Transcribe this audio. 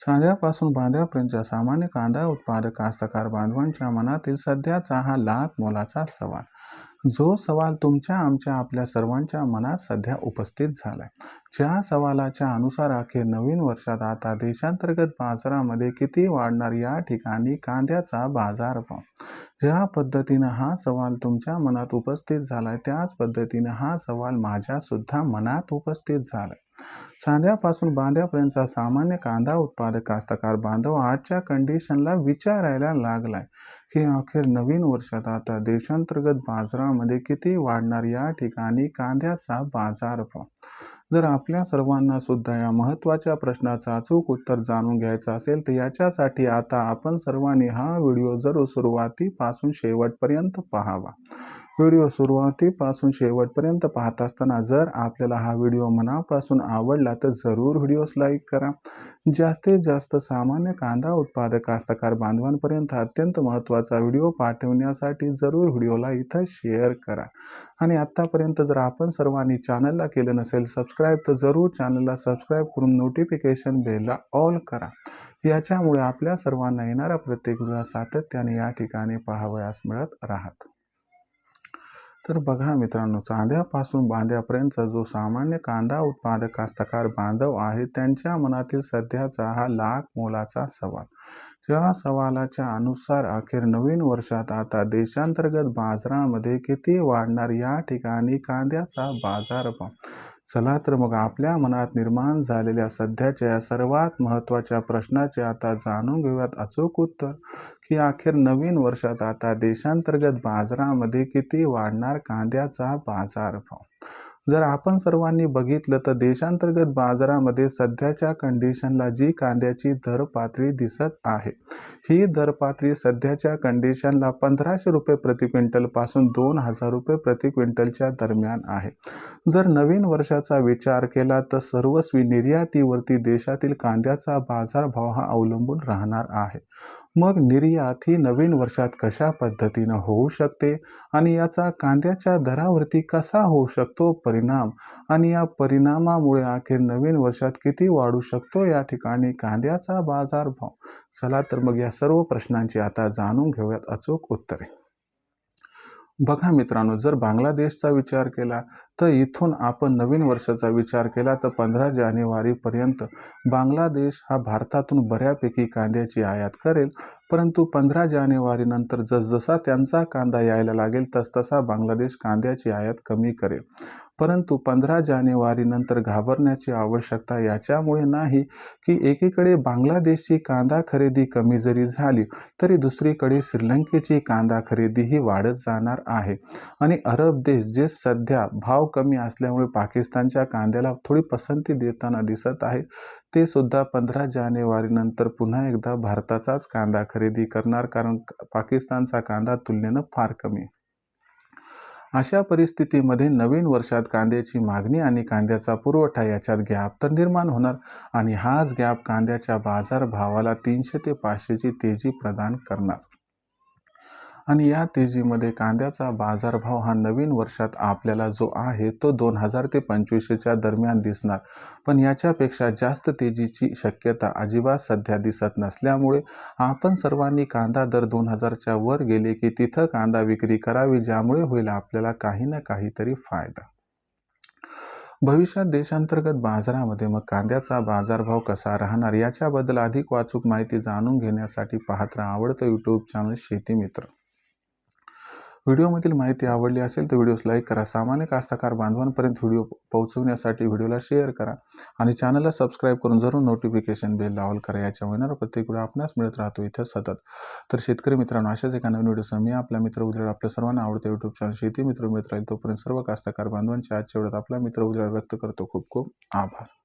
साध्यापासून बांध्यापर्यंतच्या सामान्य कांदा उत्पादक कास्तकार बांधवांच्या मनातील सध्याचा हा लाख मोलाचा सवाल. जो सवाल तुमच्या आमच्या आपल्या सर्वांच्या मनात सध्या उपस्थित झालाय. ज्या सवालाच्या अनुसार अखेर नवीन वर्षात आता देशांतर्गत बाजारामध्ये किती वाढणार या ठिकाणी कांद्याचा बाजारभाव? ज्या पद्धतीनं हा सवाल तुमच्या मनात उपस्थित झालाय त्याच पद्धतीनं हा सवाल माझ्यासुद्धा मनात उपस्थित झालाय. सांध्यापासून बांध्यापर्यंतचा सामान्य कांदा उत्पादक कास्तकार बांधव आजच्या कंडिशनला विचारायला लागलाय. की अखेर नवीन वर्षात आता देशांतर्गत बाजारामध्ये किती वाढणार या ठिकाणी कांद्याचा बाजारभाव? जर आपल्या सर्वांना सुद्धा या महत्त्वाच्या प्रश्नाचं अचूक उत्तर जाणून घ्यायचं असेल तर याच्यासाठी आता आपण सर्वांनी हा व्हिडिओ जरूर सुरुवातीपासून शेवटपर्यंत पाहावा. व्हिडिओ सुरुवातीपासून शेवटपर्यंत पाहत असताना जर आपल्याला हा व्हिडिओ मनापासून आवडला तर जरूर व्हिडिओस लाईक करा. जास्तीत जास्त सामान्य कांदा उत्पादक कास्तकार बांधवांपर्यंत अत्यंत महत्त्वाचा व्हिडिओ पाठवण्यासाठी जरूर व्हिडिओला इथं शेअर करा. आणि आत्तापर्यंत जर आपण सर्वांनी चॅनलला केलं नसेल सबस्क्राईब तर जरूर चॅनलला सबस्क्राईब करून नोटिफिकेशन बेलला ऑल करा. याच्यामुळे आपल्या सर्वांना येणारा प्रत्येक व्हिडिओ सातत्याने या ठिकाणी पाहावयास मिळत राहत. तर बघा मित्रांनो चांद्यापासून बांध्यापर्यंतचा जो सामान्य कांदा उत्पादक कास्तकार बांधव आहे त्यांच्या मनातील सध्याचा हा लाख मोलाचा सवाल. या सवालाच्या अनुसार अखेर नवीन वर्षात आता देशांतर्गत बाजारामध्ये किती वाढणार या ठिकाणी कांद्याचा बाजारभाव चला तर मग आपल्या मनात निर्माण झालेल्या सध्याच्या या सर्वात महत्त्वाच्या प्रश्नाचे आता जाणून घेऊयात अचूक उत्तर की अखेर नवीन वर्षात आता देशांतर्गत बाजारामध्ये किती वाढणार कांद्याचा बाजारभाव जर आपण सर्वांनी बघितलं तर देशांतर्गत बाजारामध्ये सध्याच्या कंडिशनला जी कांद्याची दर पातळी दिसत आहे ही दर पातळी सध्याच्या कंडिशनला पंधराशे रुपये प्रति क्विंटलपासून दोन हजार रुपये प्रति क्विंटलच्या दरम्यान आहे. जर नवीन वर्षाचा विचार केला तर सर्वस्वी निर्यातीवरती देशातील कांद्याचा बाजारभाव हा अवलंबून राहणार आहे. मग निर्यात ही नवीन वर्षात कशा पद्धतीनं होऊ शकते आणि याचा कांद्याच्या दरावरती कसा होऊ शकतो परिणाम आणि या परिणामामुळे अखेर नवीन वर्षात किती वाढू शकतो या ठिकाणी कांद्याचा बाजारभाव? चला तर मग या सर्व प्रश्नांची आता जाणून घेऊयात अचूक उत्तरे. बघा मित्रांनो जर बांगलादेशचा विचार केला तर इथून आपण नवीन वर्षाचा विचार केला तर पंधरा जानेवारीपर्यंत बांगलादेश हा भारतातून बऱ्यापैकी कांद्याची आयात करेल. परंतु पंधरा जानेवारीनंतर जसजसा त्यांचा कांदा यायला लागेल तसतसा बांगलादेश कांद्याची आयात कमी करेल. परंतु पंधरा जानेवारीनंतर घाबरण्याची आवश्यकता याच्यामुळे नाही की एकीकडे बांगलादेशची कांदा खरेदी कमी जरी झाली तरी दुसरीकडे श्रीलंकेची कांदा खरेदी ही वाढत जाणार आहे. आणि अरब देश जे सध्या भाव कमी असल्यामुळे पाकिस्तानच्या कांद्याला थोडी पसंती देताना दिसत आहे. ते सुद्धा पंधरा जानेवारीनंतर पुन्हा एकदा भारताचाच कांदा खरेदी करणार कारण पाकिस्तानचा कांदा तुलनेनं फार कमी अशा परिस्थितीमध्ये नवीन वर्षात कांद्याची मागणी आणि कांद्याचा पुरवठा याच्यात गॅप तर निर्माण होणार आणि हाच गॅप कांद्याच्या बाजारभावाला तीनशे ते पाचशेची तेजी प्रदान करणार. आणि या तेजीमध्ये कांद्याचा बाजारभाव हा नवीन वर्षात आपल्याला जो आहे तो दोन हजार ते पंचवीसशेच्या दरम्यान दिसणार. पण याच्यापेक्षा जास्त तेजीची शक्यता अजिबात सध्या दिसत नसल्यामुळे आपण सर्वांनी कांदा दर दोन हजारच्या वर गेले की तिथं कांदा विक्री करावी ज्यामुळे होईल आपल्याला काही ना काहीतरी फायदा. भविष्यात देशांतर्गत बाजारामध्ये मग कांद्याचा बाजारभाव कसा राहणार याच्याबद्दल अधिक वाचूक माहिती जाणून घेण्यासाठी पाहत आवडतं यूट्यूब चॅनल शेती मित्र. व्हिडिओमधील माहिती आवडली असेल तर व्हिडिओस लाईक करा. सामान्य कास्तकार बांधवांपर्यंत व्हिडिओ पोहोचवण्यासाठी व्हिडिओला शेअर करा आणि चॅनलला सबस्क्राईब करून जरूर नोटिफिकेशन बेल लावल करा. याच्या होणारा प्रत्येक व्हिडिओ आपणास मिळत राहतो इथं सतत. तर शेतकरी मित्रांनो अशाच एका नवीन व्हिडिओसह मी आपला मित्र उजळ आपल्या सर्वांना आवडतं यूट्यूब चॅनल शेती मित्र मित्र राहील तोपर्यंत सर्व कास्तकार बांधवांच्या आजच्या वेळात आपला मित्र उद्या व्यक्त करतो. खूप खूप आभार.